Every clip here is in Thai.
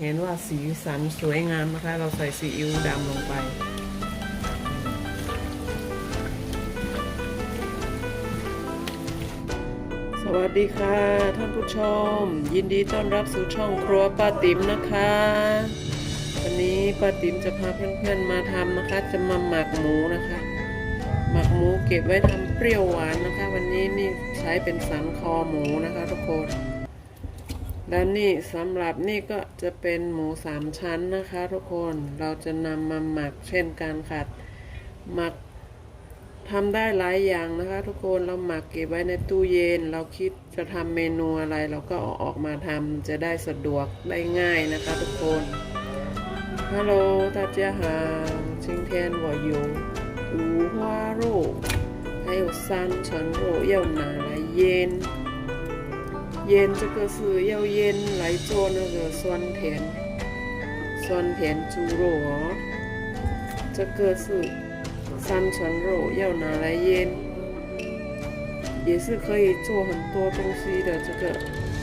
เห็นว่าสีสันสวยงามนะคะ เราใส่ซีอิ๊วดำลงไป สวัสดีค่ะ ท่านผู้ชม ยินดีต้อนรับสู่ช่องครัวป้าติ๋มนะคะ วันนี้ป้าติ๋มจะพาเพื่อนๆมาทำนะคะ จะมาหมักหมูนะคะ หมักหมูเก็บไว้ทำเปรี้ยวหวานนะคะ วันนี้นี่ใช้เป็นสันคอหมูนะคะทุกคน และนี่สำหรับนี่ก็จะเป็นหมูสามชั้นนะคะ ทุกคนเราจะนำมาหมักเช่นกันค่ะหมักทำได้หลายอย่างนะคะ ทุกคนเราหมักเก็บไว้ในตู้เย็น เราคิดจะทำเมนูอะไร เราก็เอาออกมาทำจะได้สะดวกได้ง่ายนะคะ ทุกคนฮัลโหล大家好今天我有五花肉还有三层肉要拿来腌 腌这个是要腌来做那个酸甜酸甜猪肉哦，这个是三层肉要拿来腌，也是可以做很多东西的。这个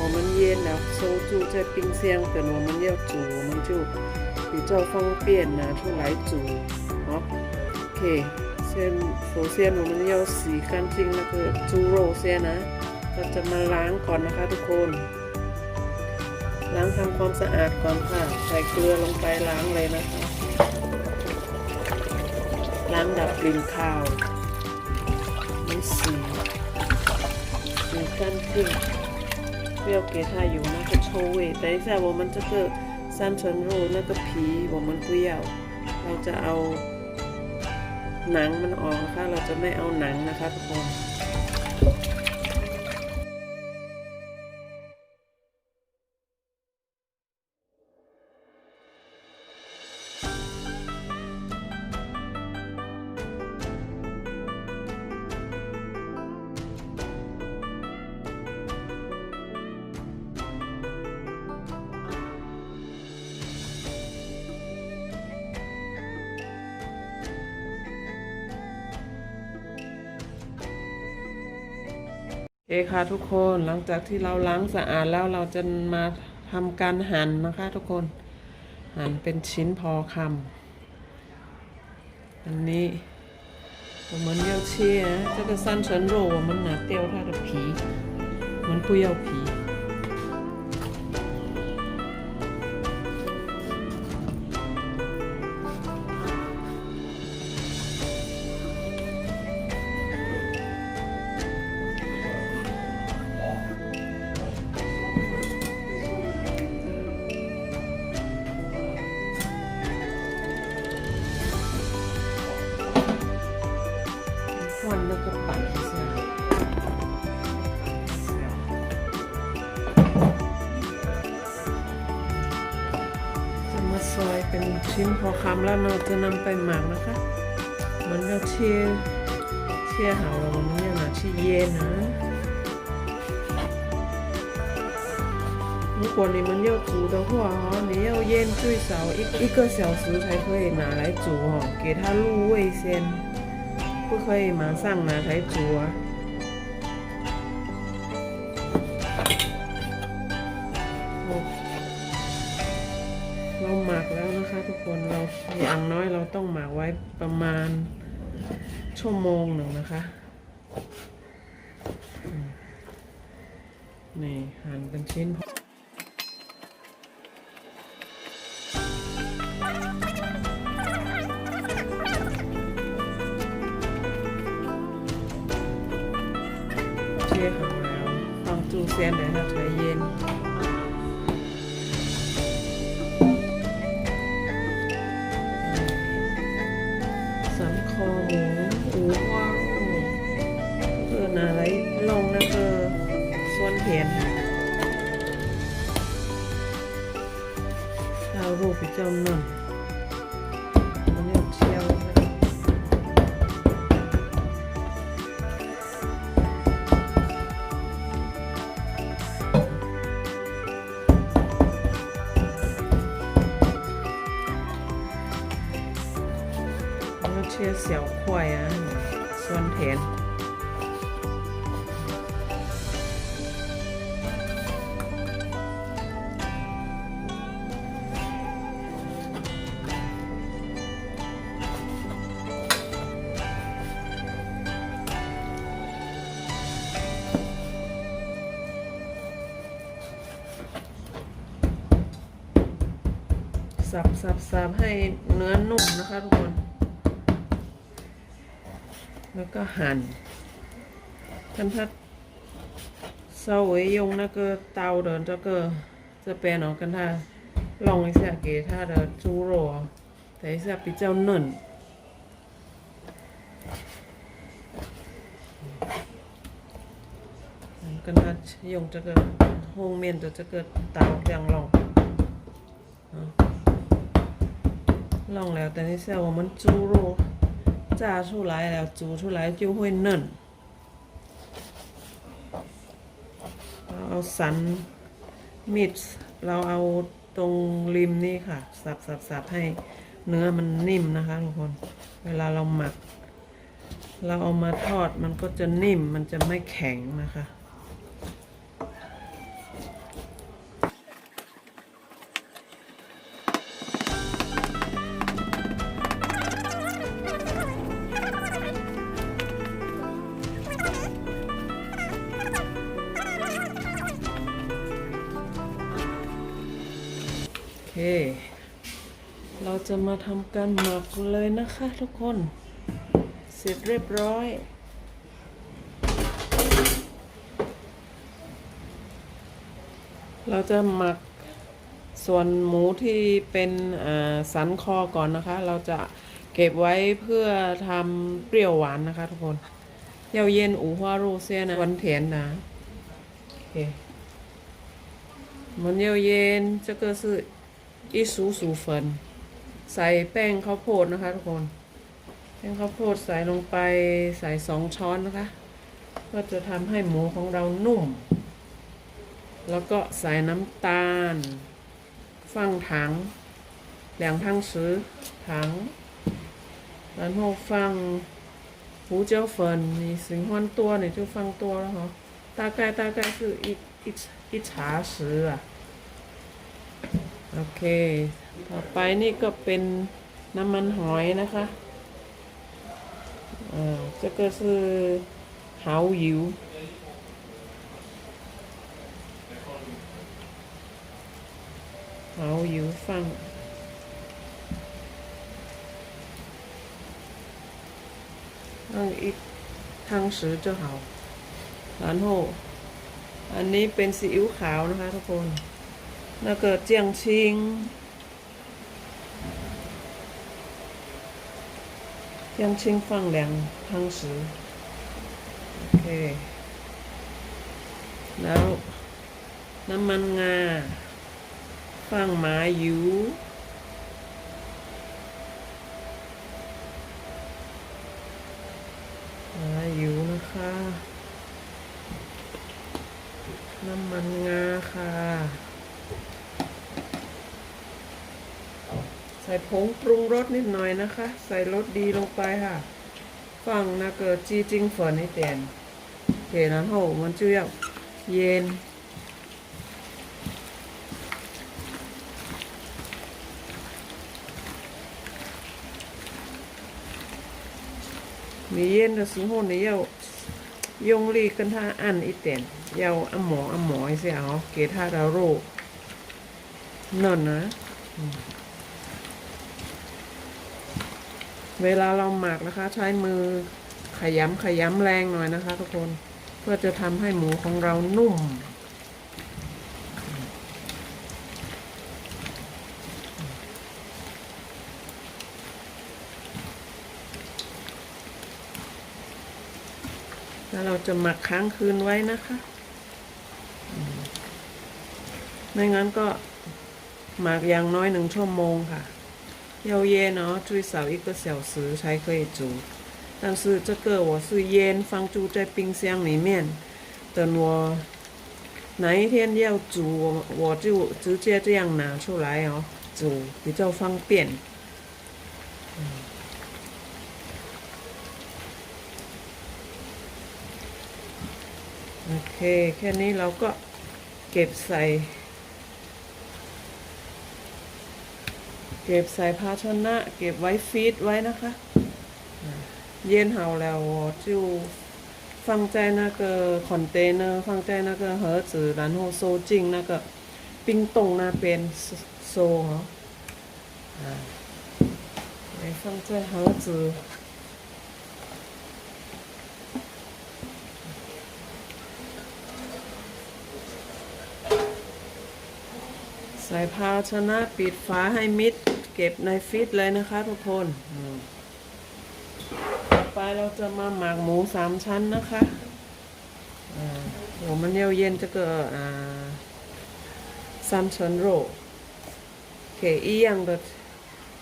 我们腌了收住在冰箱，等我们要煮，我们就比较方便拿出来煮。好，OK，先首先我们要洗干净那个猪肉先呢 เราจะมาล้างก่อนนะคะทุกคน ล้างทำความสะอาดก่อนค่ะ ใส่เกลือลงไปล้างเลยนะคะ ล้างดับกลิ่นข้าวไม่สีสีกั้นขึ้นเปรี้ยวเกท่าอยู่นะก็โชว์เวแต่ที่ว่ามันจะเกิดสั้นชนรูนั่นก็ผีว่ามันเปรี้ยว เราจะเอาหนังมันออกนะคะ เราจะไม่เอาหนังนะคะทุกคน โอเคค่ะทุกคนหลังจากที่เราล้างสะอาดแล้วเราจะมาทำการหั่นนะคะ ทุกคน หั่นเป็นชิ้นพอคำอันนี้我们要切这个三层肉我们拿掉它的皮我们不要皮 เราจะนำไปหมักนะคะ มัน要切切好了我们要拿去腌啊如果你们要煮的话哦，你要腌最少一一个小时才可以拿来煮哦，给它入味先，不可以马上拿来煮啊。 ต้องหมักไว้ประมาณชั่วโมงหนึ่งนะคะ นี่หั่นเป็นชิ้นเชี่ยของเราฟองจูเซียนไหนเราเฉยเย็น 比较嫩，我们要挑一下。我要切小块啊，酸甜。 ทำให้เนื้อนุ่มนะคะทุกคน แล้วก็หั่นท่านทัดเสวยยงนะก็เตาเดินจะก็จะแปลนออกกันท่าลองเสียเกท่าเดินจูโรแต่อเสียปีเจ้าหนึ่งกันนะยงจะเกิดห้องเมนจะเกิดเตาเรียงลอง 弄了，等一下我们猪肉炸出来了，煮出来就会嫩。เราเอาสันมีดเราเอาตรงริมนี่ค่ะ สับสับสับให้เนื้อมันนิ่มนะคะทุกคน เวลาเราหมัก เราเอามาทอดมันก็จะนิ่มมันจะไม่แข็งนะคะ เคเราจะมาทำการหมักเลยนะคะทุกคน เสร็จเรียบร้อย เราจะหมักส่วนหมูที่เป็นสันคอก่อนนะคะ เราจะเก็บไว้เพื่อทำเปรี้ยวหวานนะคะทุกคนเยาเย็นอูฮวารูเซียนะวันเถียนนะโอเคมันเยาเย็น这 个是一薯薯粉ใส่แป้งข้าวโพดนะคะทุกคน แป้งข้าวโพดใส่ลงไปใส่สองช้อนนะคะ ก็จะทำให้หมูของเรานุ่ม แล้วก็ใส่น้ำตาล ฟังถัง两汤匙糖然后放胡椒粉你喜欢多你就放多了哈大概大概是一一一茶匙啊 โอเค ต่อไปนี่ก็เป็นน้ำมันหอยนะคะอ่า这个是蚝油蚝油放放一汤匙就好然后อันนี้เป็นซีอิ๊วขาวนะคะทุกคน แล้วก็เจียงชิง เจียงชิง放两汤匙โอเค แล้วน้ำมันงาฟังหมาอยู่ หมาอยู่นะคะ น้ำมันงาค่ะ ใส่ผงปรุงรสนิดหน่อยนะคะ ใส่รสดีลงไปค่ะ 放那个鸡精粉一点，OK，然后我们就要腌。你腌的时候，你要用力跟它按一点，要按摩按摩一下哦，给它的肉嫩นะ เวลาเราหมักนะคะ ใช้มือขยำขยำแรงหน่อยนะคะ ทุกคนเพื่อจะทำให้หมูของเรานุ่ม แล้วเราจะหมักค้างคืนไว้นะคะ ไม่งั้นก็หมักอย่างน้อยหนึ่งชั่วโมงค่ะ 要腌哦，最少一个小时才可以煮。但是这个我是腌放住在冰箱里面，等我哪一天要煮，我我就直接这样拿出来哦，煮比较方便。โอเค แค่นี้เราก็เก็บใส่ เก็บใส่ภาชนะ เก็บไว้ฟีดไว้นะคะ เย็นเฮาแล้วจูฟังใจนะเกอคอนเทนเนอร์ฟังใจนะเกอเฮอร์จือร้านโฮโซจริงนะกอปิงตรงนะเป็นโซเหรอไหนฟังใจเฮอร์จือใส่ภาชนะปิดฝาให้มิด เก็บในฟิตเลยนะคะทุกคนอืมต่อไปเราจะมาหมักหมูสามชั้นนะคะอ่า我们要腌这个啊三层肉，给一样的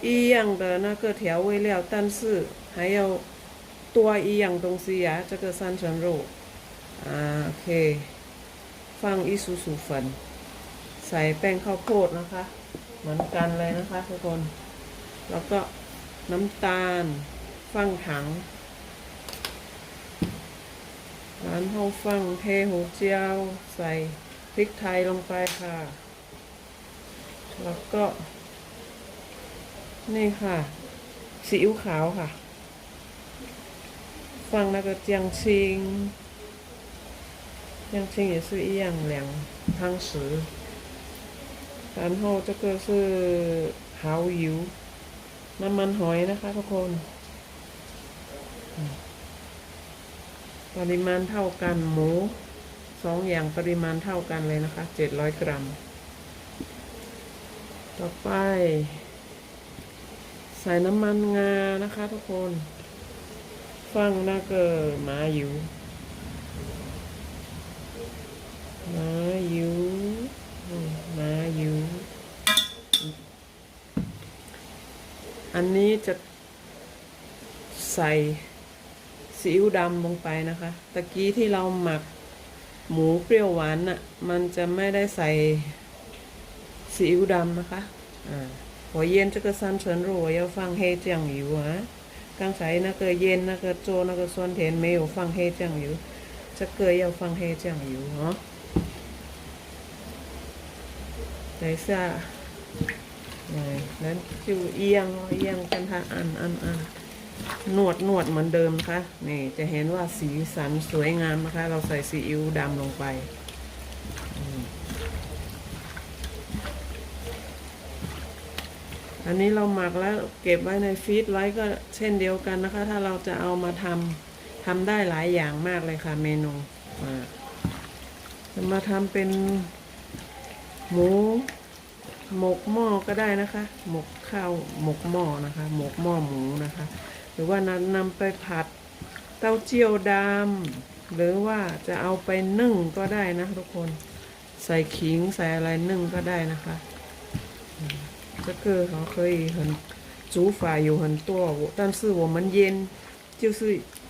一样的那个调味料，但是还要多一样东西呀、这个三层肉啊，OK，放一叔叔粉。ใส่แป้งข้าวโพดนะคะ เหมือนกันเลยนะคะทุกคน แล้วก็น้ำตาลฟังถังร้านห้องฟังเทหูเจียว ใส่พริกไทยลงไปค่ะ แล้วก็ นี่ค่ะซีอิ๊วขาวค่ะ ฟัง那个酱青酱青也是一样两汤匙 然后这个是蚝油น้ำมันหอยนะคะทุกคนอืมปริมาณเท่ากันหมูสองอย่างปริมาณเท่ากันเลยนะคะเจ็ดร้อยกรัม ต่อไป ใส่น้ำมันงานะคะทุกคน ฟัง那个麻油麻油อืม มาอยู่ อันนี้จะใส่ซีอิ๊วดำลงไปนะคะ ตะกี้ที่เราหมักหมูเปรี้ยวหวานอะ่ะ มันจะไม่ได้ใส่ซีอิ๊วดำนะคะ อ่าหัวเย็นจะกระซันเฉินรัวยาฟังเฮจียงอยู่ฮะกางใส่นะเกยเย็นนะกยโจนะเกยซวนเทนไม่อยู่ฟังเฮเจียงอยู่จะเกยยาฟังเฮเจีงอยู่เนาะ ไหนซาไหนนั้นจูเอียงเอียงกันค่ะอันอันอันนวดนวดเหมือนเดิมนะคะนี่จะเห็นว่าสีสันสวยงามนะคะ เราใส่ซีอิ๊วดำลงไปอันนี้เราหมักแล้วเก็บไว้ในฟรีซไว้ก็เช่นเดียวกันนะคะ ถ้าเราจะเอามาทำทำได้หลายอย่างมากเลยค่ะเมนูอ่าจะมาทำเป็น หมูหมกหม้อก็ได้นะคะ หมกข้าวหมกหม้อนะคะ หมกหม้อหมูนะคะ หรือว่านำนำไปผัดเต้าเจี้ยวดำหรือว่าจะเอาไปนึ่งก็ได้นะทุกคน ใส่ขิงใส่อะไรนึ่งก็ได้นะคะอืม这个好可以很煮法有很多，我但是我们腌就是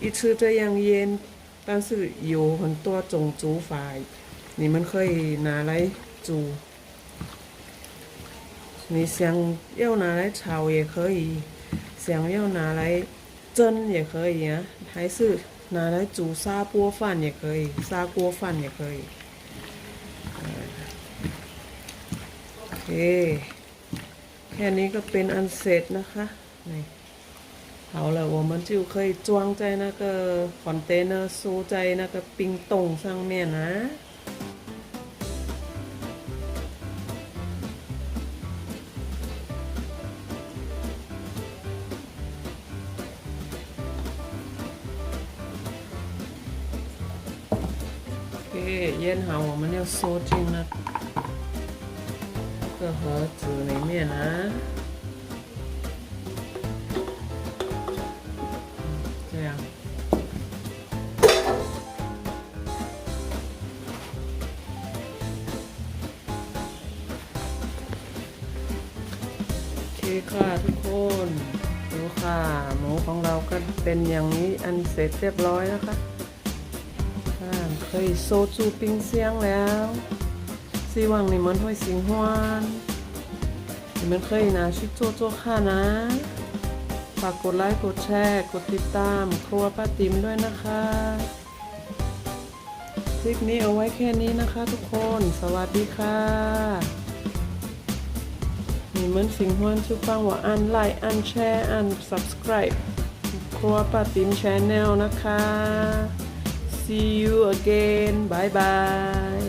一吃这样腌，但是有很多种煮法，你们可以拿来 煮。你想要拿来炒也可以，想要拿来蒸也可以啊，还是拿来煮砂锅饭也可以，砂锅饭也可以。呃 โอเค แค่นี้ก็เป็นอันเสร็จนะคะนี่好了，我们就可以装在那个 container，收在那个冰冻上面啊。 腌好，我们要收进那个盒子里面啊。这样。โอเคค่ะทุกคนดูค่ะ หมูของเราก็เป็นอย่างนี้อันเสร็จเรียบร้อยแล้วค่ะ 啊， 可以收住冰箱了。希望你们会喜欢，你们可以拿去做做看นะฝากกดไลค์กดแชร์ กดติดตามครัวป้าติ๋มด้วยนะคะ คลิปนี้เอาไว้แค่นี้นะคะทุกคน สวัสดีค่ะ你们喜欢就帮我按 like 按 share 按 subscribe ครัวป้าติ๋ม channel นะคะ See you again. Bye bye.